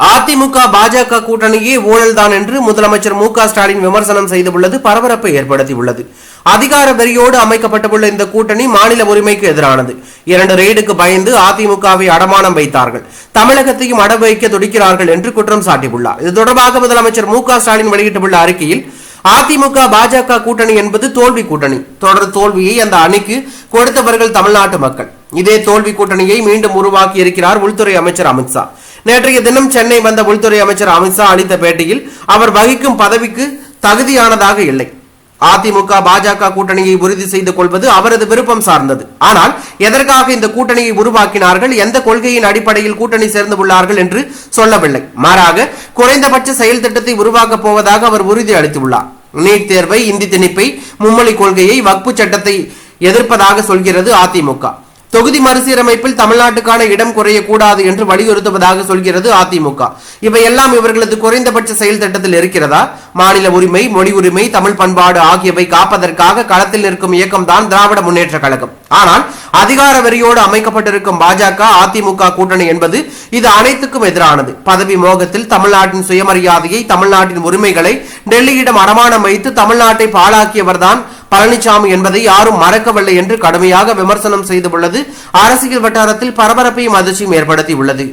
அதிமுக பாஜக கூட்டணியே ஊழல்தான் என்று முதலமைச்சர் மு க ஸ்டாலின் விமர்சனம் செய்துள்ளது பரபரப்பை ஏற்படுத்தியுள்ளது. அதிகார வெறியோடு அமைக்கப்பட்டுள்ள இந்த கூட்டணி மாநில உரிமைக்கு எதிரானது. இரண்டு ரெய்டுக்கு பயந்து அதிமுகவை அடமானம் வைத்தார்கள். தமிழகத்தையும் அட வைக்க துடிக்கிறார்கள் என்று குற்றம் சாட்டியுள்ளார். இது தொடர்பாக முதலமைச்சர் மு க ஸ்டாலின் வெளியிட்டுள்ள அறிக்கையில் அதிமுக பாஜக கூட்டணி என்பது தோல்வி கூட்டணி. தொடர் தோல்வியை அந்த அணிக்கு கொடுத்தவர்கள் தமிழ்நாட்டு மக்கள். இதே தோல்வி கூட்டணியை மீண்டும் உருவாக்கி இருக்கிறார் உள்துறை அமைச்சர் அமித்ஷா. நேற்றைய தினம் சென்னை வந்த உள்துறை அமைச்சர் அமித்ஷா அளித்த பேட்டியில் அவர் வகிக்கும் பதவிக்கு தகுதியானதாக இல்லை. அதிமுக பாஜக கூட்டணியை உறுதி செய்து கொள்வது அவரது விருப்பம் சார்ந்தது. ஆனால் எதற்காக இந்த கூட்டணியை உருவாக்கினார்கள் எந்த கொள்கையின் அடிப்படையில் கூட்டணி சேர்ந்து உள்ளார்கள் என்று சொல்லவில்லை. மாறாக குறைந்தபட்ச செயல் திட்டத்தை உருவாக்கப் போவதாக அவர் உறுதி அளித்துள்ளார். நீட் தேர்வை இந்தி திணிப்பை மும்மொழி கொள்கையை வக்பு சட்டத்தை எதிர்ப்பதாக சொல்கிறது அதிமுக. தொகுதி மறுசீரமைப்பில் தமிழ்நாட்டுக்கான இடம் குறையக்கூடாது என்று வலியுறுத்துவதாக சொல்கிறது அதிமுக. இவையெல்லாம் இவர்களது குறைந்தபட்ச செயல் திட்டத்தில் இருக்கிறதா? மாநில உரிமை மொழி உரிமை தமிழ் பண்பாடு ஆகியவை காப்பதற்காக களத்தில் நிற்கும் இயக்கம் தான் திராவிட முன்னேற்ற கழகம். ஆனால் அதிகார வெறியோடு அமைக்கப்பட்டிருக்கும் பாஜக அதிமுக கூட்டணி என்பது இது அனைத்துக்கும் எதிரானது. பதவி மோகத்தில் தமிழ்நாட்டின் சுயமரியாதையை தமிழ்நாட்டின் உரிமைகளை டெல்லியிடம் அடமானம் வைத்து தமிழ்நாட்டை பாழாக்கியவர்தான் பழனிசாமி என்பதை யாரும் மறக்கவில்லை என்று கடுமையாக விமர்சனம் செய்துள்ளது. அரசியல் வட்டாரத்தில் பரபரப்பையும் அதிர்ச்சியும் ஏற்படுத்தியுள்ளது.